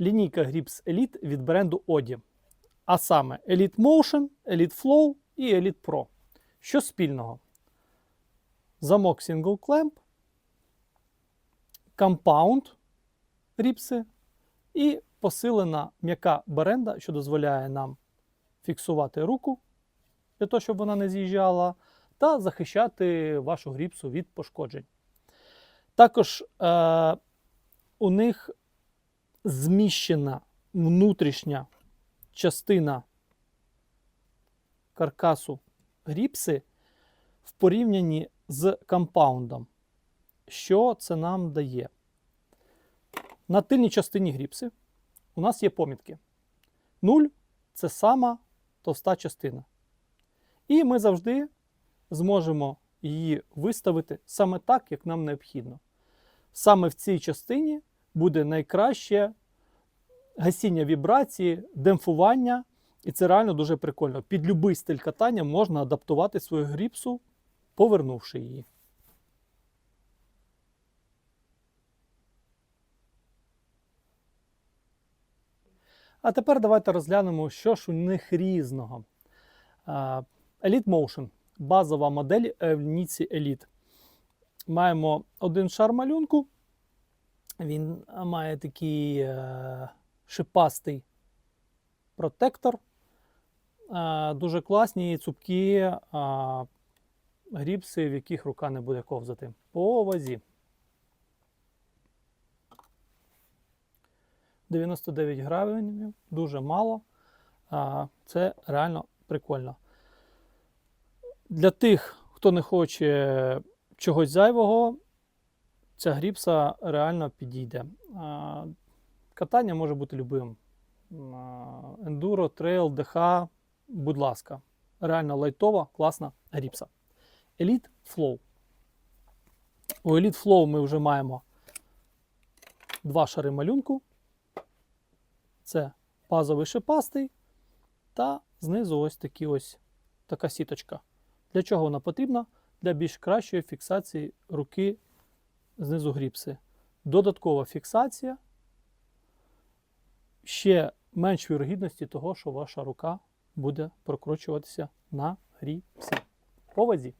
лінійка Grips Elite від бренду Oді. А саме Elite Motion, Elite Flow і Elite Pro. Що спільного? Замок Single Clamp, Compound ріпси і посилена м'яка беренда, що дозволяє нам фіксувати руку для того, щоб вона не з'їжджала, та захищати вашу гріпсу від пошкоджень. Також е, у них зміщена внутрішня частина каркасу гріпси в порівнянні з компаундом. Що це нам дає? На тильній частині гріпси у нас є помітки. 0 це сама товста частина. І ми завжди зможемо її виставити саме так, як нам необхідно. Саме в цій частині буде найкраще гасіння вібрації, демпфування, і це реально дуже прикольно. Під будь-який стиль катання можна адаптувати свою гріпсу, повернувши її. А тепер давайте розглянемо, що ж у них різного. Elite Motion базова модель в лінійці Elite. Маємо один шар малюнку. Він має такий е, шипастий протектор. Е, дуже класні цупкі е, гріпси, в яких рука не буде ковзати. По вазі. 99 грамів, дуже мало. А, Це реально прикольно. Для тих, хто не хоче чогось зайвого, ця гріпса реально підійде. Катання може бути любим. Ендуро, трейл, ДХ, будь ласка. Реально лайтова, класна гріпса. Elite Flow. У Elite Flow ми вже маємо два шари малюнку. Це базовий шипастий, та знизу ось такі ось така сіточка. Для чого вона потрібна? Для більш кращої фіксації руки знизу гріпси. Додаткова фіксація. Ще менш вірогідності того, що ваша рука буде прокручуватися на гріпсі. По вазі.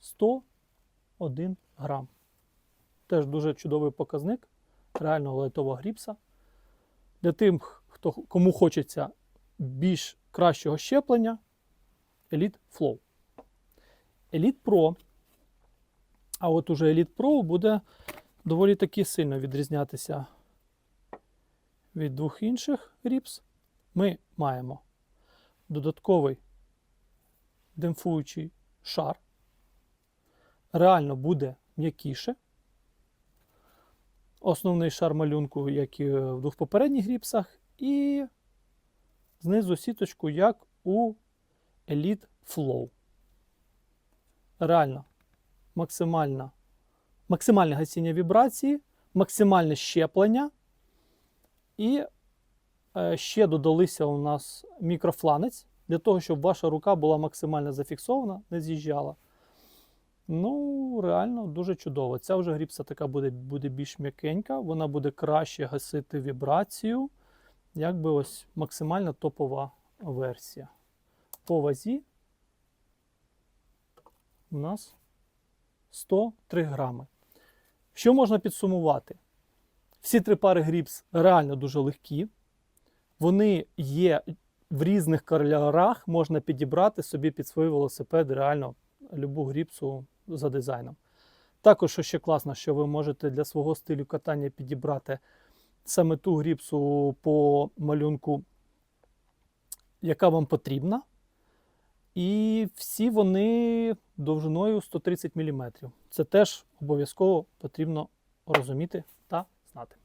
101 грам. Теж дуже чудовий показник реально лайтова гріпса. Для тих, хто, кому хочеться більш кращого щеплення, Elite Flow. Elite Pro. А от уже Elite Pro буде доволі таки сильно відрізнятися від двох інших гріпс. Ми маємо додатковий демпфуючий шар. Реально буде м'якіше основний шар малюнку, як і в двох попередніх гріпсах, і знизу сіточку, як у Elite Flow. Реально максимальна, максимальне гасіння вібрації, максимальне щеплення. І е, ще додалися у нас мікрофланець для того, щоб ваша рука була максимально зафіксована, не з'їжджала. Ну, реально дуже чудово. Ця вже гріпса така буде буде більш м'якенька, вона буде краще гасити вібрацію. Якби ось максимально топова версія. По вазі у нас 103 грами. Що можна підсумувати? Всі три пари гріпс реально дуже легкі. Вони є в різних кольорах, можна підібрати собі під свій велосипед реально любу гріпсу за дизайном. Також, що ще класно, що ви можете для свого стилю катання підібрати саме ту гріпсу по малюнку, яка вам потрібна. І всі вони довжиною 130 мм. Це теж обов'язково потрібно розуміти та знати.